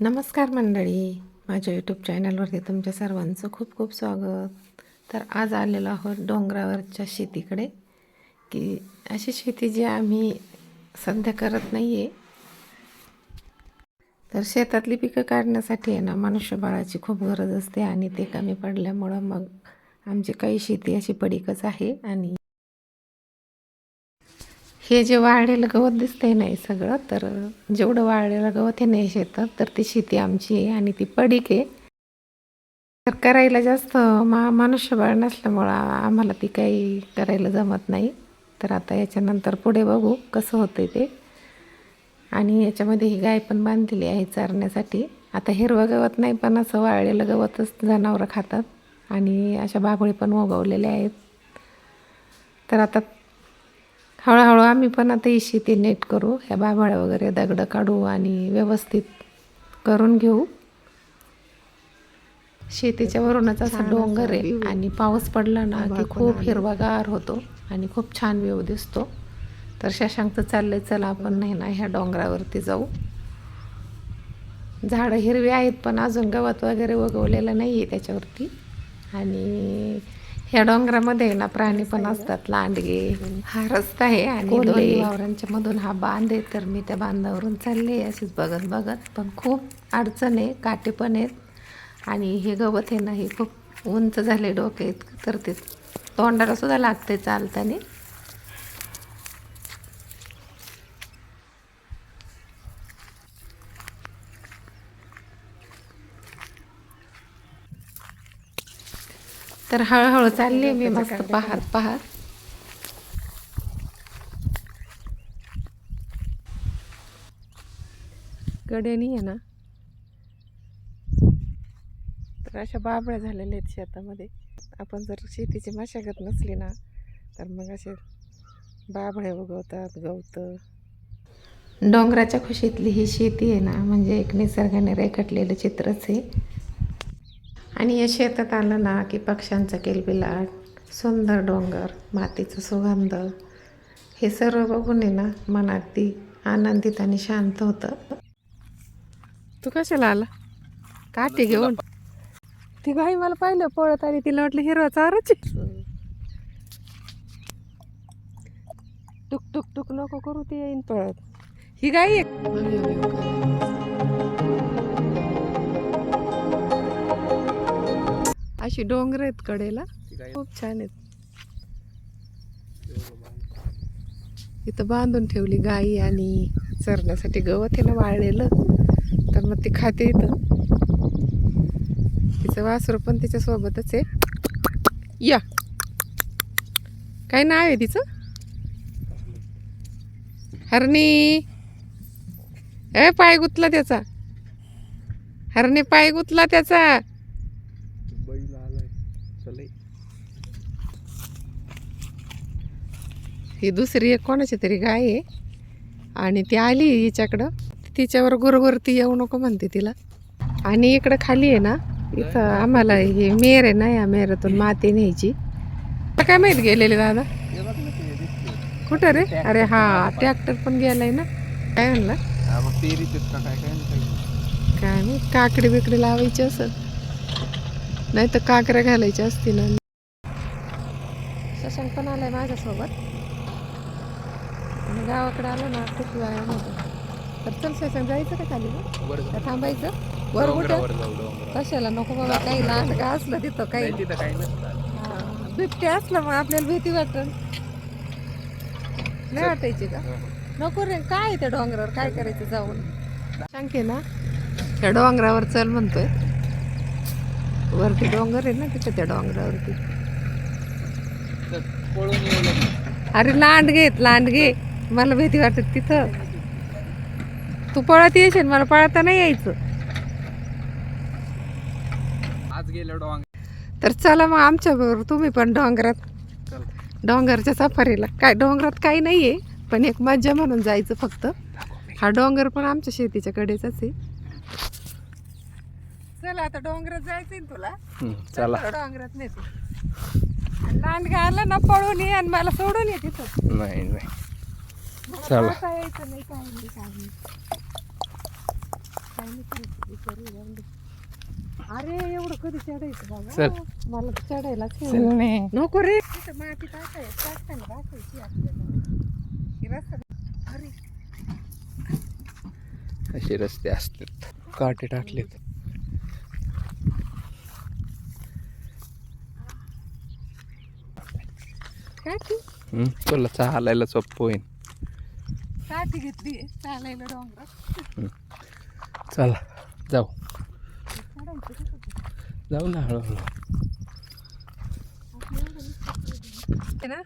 नमस्कार मंडळी. माझ्या यूट्यूब चॅनलवरती तुमच्या सर्वांचं खूप खूप स्वागत. तर आज आलेलो आहोत डोंगरावरच्या शेतीकडे की अशी शेती जी आम्ही सध्या करत नाही आहे तर शेतातली पिकं काढण्यासाठी आहे ना मनुष्यबळाची खूप गरज असते आणि ते कमी पडल्यामुळं मग आमची काही शेती अशी पडीकच आहे आणि हे जे वाळलेलं गवत दिसतंय नाही सगळं तर जेवढं वाळलेलं गवत हे नाही शेतात तर ती शेती आमची आहे आणि ती पडीक आहे. तर करायला जास्त मा मनुष्यबळ नसल्यामुळं आम्हाला ती काही करायला जमत नाही. तर आता याच्यानंतर पुढे बघू कसं होतंय ते. आणि याच्यामध्ये ही गाय पण बांधलेली आहे चारण्यासाठी. आता हिरवं गवत नाही पण असं वाळलेलं गवतच जनावरं खातात. आणि अशा बाभळी पण उगवलेल्या आहेत. तर आता हळूहळू आम्ही पण आता ही शेती नीट करू. ह्या बाभाळ्या वगैरे दगडं काढू आणि व्यवस्थित करून घेऊ. शेतीच्या वरूनच असं डोंगर आहे आणि पाऊस पडला ना की खूप हिरवागार होतो आणि खूप छान व्ह्यू दिसतो. तर शशांक तर चाललंय चला आपण नाही ना ह्या डोंगरावरती जाऊ. झाडं हिरवी आहेत पण अजून गवत वगैरे उगवलेलं नाही आहे त्याच्यावरती. आणि ह्या डोंगरामध्ये ना प्राणी पण असतात लांडगे हा रस्ता आहे आणि दोन्ही वावरांच्या मधून हा बांध आहे तर मी त्या बांधावरून चालले अशीच बघत बघत पण खूप अडचण आहे काटे पण आहेत आणि हे गवत आहे ना हे खूप उंच झाले डोके तर ते तोंडाला सुद्धा लागते चालताना. तर हळूहळू चालली मी मस्त पाहत पाहत. गड्यानी आहे ना? तर अशा बाबळ्या झालेल्या आहेत शेतामध्ये. आपण जर शेतीची मशागत नसली ना तर मग असे बाबळे उगवतात गवतं. डोंगराच्या खुशीतली ही शेती आहे ना म्हणजे एक निसर्गाने रेखटलेलं चित्रच आहे. आणि या शेतात आलं ना की पक्ष्यांचा किलबिलाट सुंदर डोंगर मातीचा सुगंध हे सर्व बघून आहे ना मन अगदी आनंदित आणि शांत होतं. तू कशाला आला? काठी घेऊन? ती बाई मला पाहिलं पळत आणि तिला वाटलं हिरवा चारच. टुक टुक टुक नको करू ती येईन पळत. ही गाई आहे अशी डोंगर आहेत कडेला. खूप छान आहेत. इथं बांधून ठेवली गाई आणि चरण्यासाठी गवत आहे ना वाळलेलं. तर मग ती खाते इथं. तिचं वासरू पण तिच्या सोबतच आहे. या. काय नाव आहे तिचं? हरणी. ए पाय गुतला त्याचा. हरणी पाय गुतला त्याचा बैल आलाय चले ही दुसरी एक कोणाची तरी गाय आहे. आणि ती आली हिच्याकडं. तिच्यावर गुरगुरती येऊ नको म्हणते तिला. आणि इकडं खाली आहे ना इथं आम्हाला हे मेर आहे ना या मेरातून माती न्यायची. काय माहीत गेलेले दादा? कुठं रे? अरे हा ट्रॅक्टर पण गेलाय ना. काय म्हणला? काय नाही काकडी बिकडी लावायची असं नाही तर काकऱ्या घालायच्या असतील ना शशांक पण आलाय माझ्यासोबत. गावाकडे आलो ना खूप व्यायाम होतो. तर चल शशांक जायचं का खाली? वर का थांबायचं? वर कुठं? डोंगरावर जाऊ डोंगरावर. कशाला? नको बाबा काही लांड का असलं तिथं काही नाही, तिथं काही नसतं हा, बिबटे असलं मग आपल्याला भीती वाटत नाही वाटायची का? नको रे काय आहे त्या डोंगरावर? काय करायचं जाऊन? सांगते ना त्या डोंगरावर चल म्हणतोय. वरती डोंगर आहे ना तिथे त्या डोंगरावरती. तर पळून येऊ लागलं. अरे लांड घेत लांड घे. मला भीती वाटत तिथं. तू पळत येशील मला पळता नाही यायचं. आज गेलं डोंग तर चला मग आमच्या बरोबर तुम्ही पण डोंगरात चल. डोंगरच्या सफारीला. काय डोंगरात काही नाही आहे पण एक मज्जा म्हणून जायचं फक्त. हा डोंगर पण आमच्या शेतीच्या कडेचाच आहे. चला आता डोंगरात जायचंय ना तुला? चला. डोंगरात नेते. लांडगा आला ना पळून ये आणि मला सोडून ये तिथं. नाही नाही. चला. काय काय काय. अरे एवढं कधी चढायचं बाबा? चल. मला तर चढायला चल. नाही. नको रे. तिथं माती टाकाय टाकताना दाखवायची आपल्याला. ही रस्ता अरे. असे रस्ते असतात. काटे टाकलेत काठी हम्म, तुला चालायला सोपं होईन. काठी घेतली. चालायला डोंगरात. चला जाऊ? जाऊ ना हळूहळू. हे ना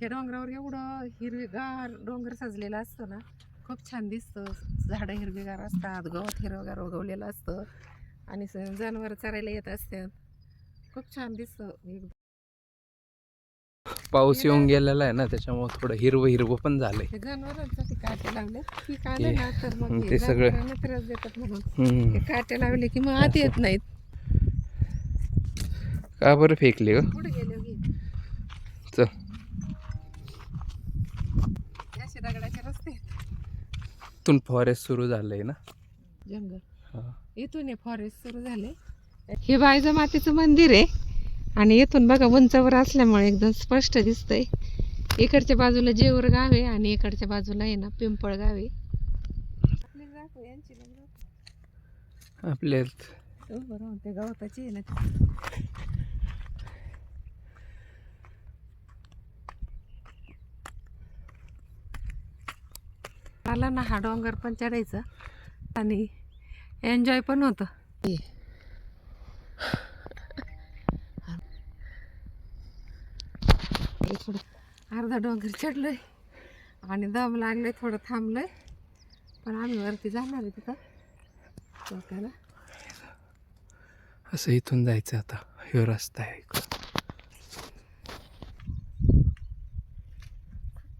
हे डोंगरावर एवढं हिरवेगार डोंगर सजलेला असतो ना खूप छान दिसतं. झाडं हिरवेगार असतात गवत हिरवेगार उगवलेलं असतं. आणि जनावर चरायला येत असतात. खूप छान दिसतं. एकदम पाऊस येऊन गेलेला आहे ना त्याच्यामुळे थोडं हिरवं हिरवं पण झालंय. हे जनावरांसाठी काटे लावले पीक आलं हे- ना तर मग हं, हे ते सगळं- जनावरांना त्रास देतात म्हणून. हे. काटे लावले की मग आत येत नाहीत. का बरं फेकले ग पुढे गेले की चल. हे असे दगडाचे रस्ते आहेत. इथून फॉरेस्ट सुरू झालंय ना? जंगल. हा. इथून हे फॉरेस्ट सुरू झाले. हे बायजा मातेचं मंदिर आहे. आणि इथून बघा उंचावर असल्यामुळे एकदम स्पष्ट दिसतंय. इकडच्या बाजूला जेवर गाव आहे आणि इकडच्या बाजूला आहे ना पिंपळ गाव आहे. आपल्या ते गवताची आहे ना. मला ना हा डोंगर पण चढायचा आणि एन्जॉय पण होतं. थोडं अर्धा डोंगर चढलोय. आणि दम लागले थोडं थांबलोय. पण आम्ही वरती जाणार आहे तिथं. असं इथून जायचं आता. ह्यो रस्ता आहे.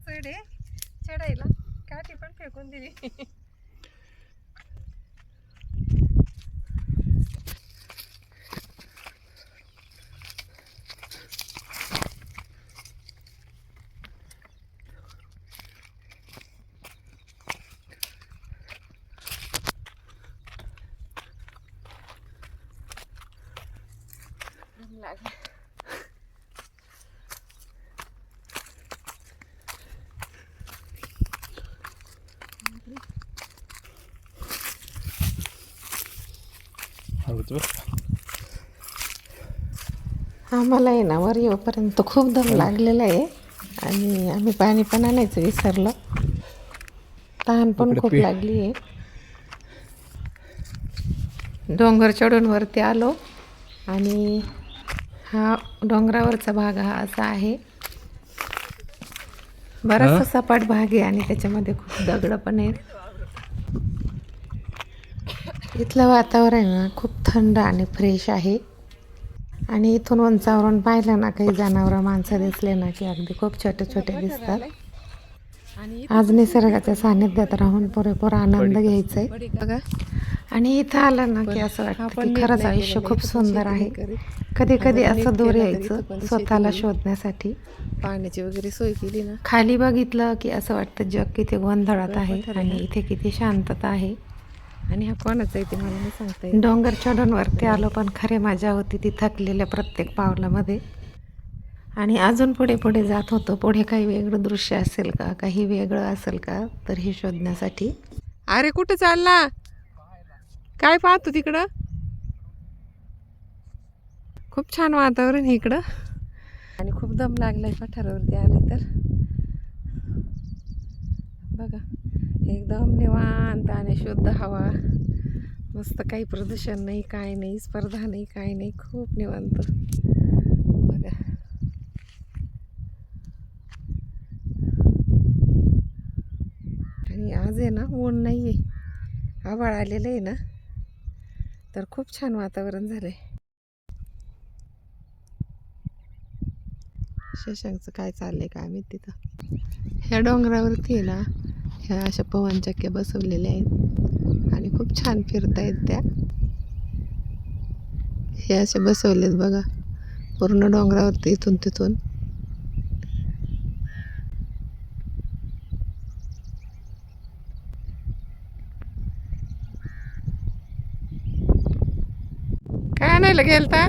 चढ आहे. चढायला काठी पण फेकून दिली. लागलं बरं. आम्हाला आहे ना वर येऊपर्यंत खूप दम लागलेला आहे. आणि आम्ही पाणी पण आणायचं विसरलो. तहान पण खूप लागली आहे. डोंगर चढून वरती आलो. आणि हा डोंगरावरचा भाग हा असा आहे. बराचसा सपाट भाग आहे आणि त्याच्यामध्ये खूप दगड पण आहेत. इथलं वातावरण ना खूप थंड आणि फ्रेश आहे. आणि इथून उंचावरून पाहिलं ना काही जनावरं माणसं दिसले ना की अगदी खूप छोटे छोटे दिसतात. आज निसर्गाच्या सानिध्यात राहून पुरेपूर आनंद घ्यायचा आहे बघा. आणि इथं आलं ना की असं वाटतं की खरंच आयुष्य खूप सुंदर आहे. कधी कधी असं दूर यायचं स्वतःला शोधण्यासाठी. पाण्याची वगैरे सोय केली ना. खाली बघितलं की असं वाटतं जग किती गोंधळात आहे आणि इथे किती शांतता आहे. आणि हा कोणाचा आहे ते मला नाही सांगता डोंगर चढून वरती आलो पण खरे मजा होती ती थकलेल्या प्रत्येक पावलामध्ये. आणि अजून पुढे पुढे जात होतो. पुढे काही वेगळं दृश्य असेल का? काही वेगळं असेल का? तर हे शोधण्यासाठी. अरे कुठं चालला? काय पाहतो तिकडं? खूप छान वातावरण आहे इकडं. आणि खूप दम लागलाय पठारावरती आले तर. बघा एकदम निवांत आणि शुद्ध हवा. मस्त काही प्रदूषण नाही काय नाही स्पर्धा नाही काय नाही खूप निवांत. बघा. आणि आज आहे ना ऊन नाही आहे आभाळ आलेलं आहे ना? तर खूप छान वातावरण झालं आहे शशांकचं काय चाललंय काय माहीत तिथं? ह्या डोंगरावरती आहे ना ह्या अशा पवनचक्क्या बसवलेल्या आहेत आणि खूप छान फिरतायत त्या. हे असे बसवलेत बघा. पूर्ण डोंगरावरती इथून तिथून. आणायला गेलता?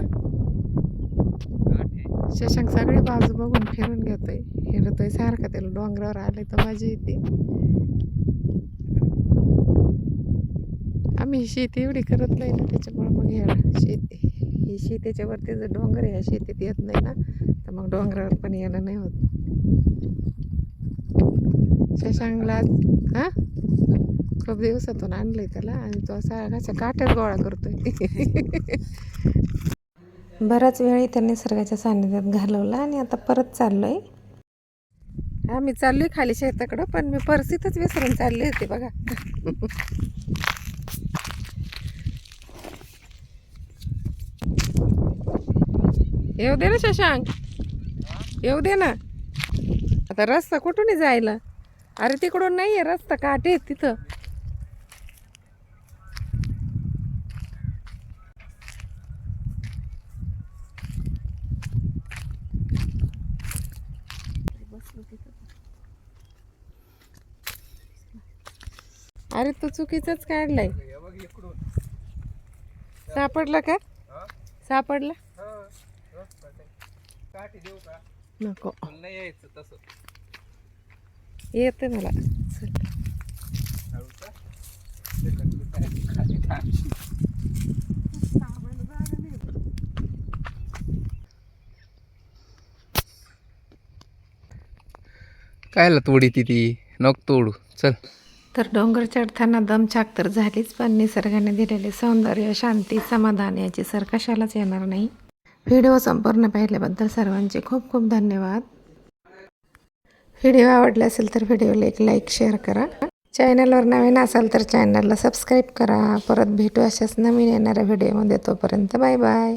शशांक सगळी बाजू बघून फिरून घेतोय. हिंडतोय सारखा त्याला डोंगरावर आले तर मजा येते. आम्ही शेती एवढी करत नाही ना त्याच्यामुळे मग हे शेती ही शेतीच्या वरती जर डोंगर ह्या शेतीत येत नाही ना तर मग डोंगरावर पण येणं नाही होत. शशांकला हा. खूप दिवसातून आहे त्याला आणि तो असा कशा काट्यात गोळा करतोय. बराच वेळ त्या निसर्गाच्या सान्निध्यात घालवला आणि आता परत चाललोय. आम्ही चाललोय खाली शेताकडं पण मी परसीतच विसरून चालले होते बघा. येऊ दे ना शशांक. येऊ दे ना. आता रस्ता कुठून जायला? अरे तिकडून नाही आहे रस्ता काटे आहेत तिथं अरे तू चुकीचंच काढलाय. सापडला का? सापडला? नको. येत नाही यायचं तसं मला. चल. खाली कायला तोडी ती ती? नको तोडू. चल. तर डोंगर चढताना दमछाक तर झालीच पण निसर्गाने दिलेले सौंदर्य शांती समाधान याची सर कशालाच येणार नाही. व्हिडिओ संपूर्ण पाहिल्याबद्दल सर्वांचे खूप खूप धन्यवाद. व्हिडिओ आवडला असेल तर व्हिडिओला एक लाईक शेअर करा. चॅनलवर नवीन असाल तर चॅनलला सबस्क्राईब करा. परत भेटू अशाच नवीन येणाऱ्या व्हिडिओमध्ये तोपर्यंत बाय बाय.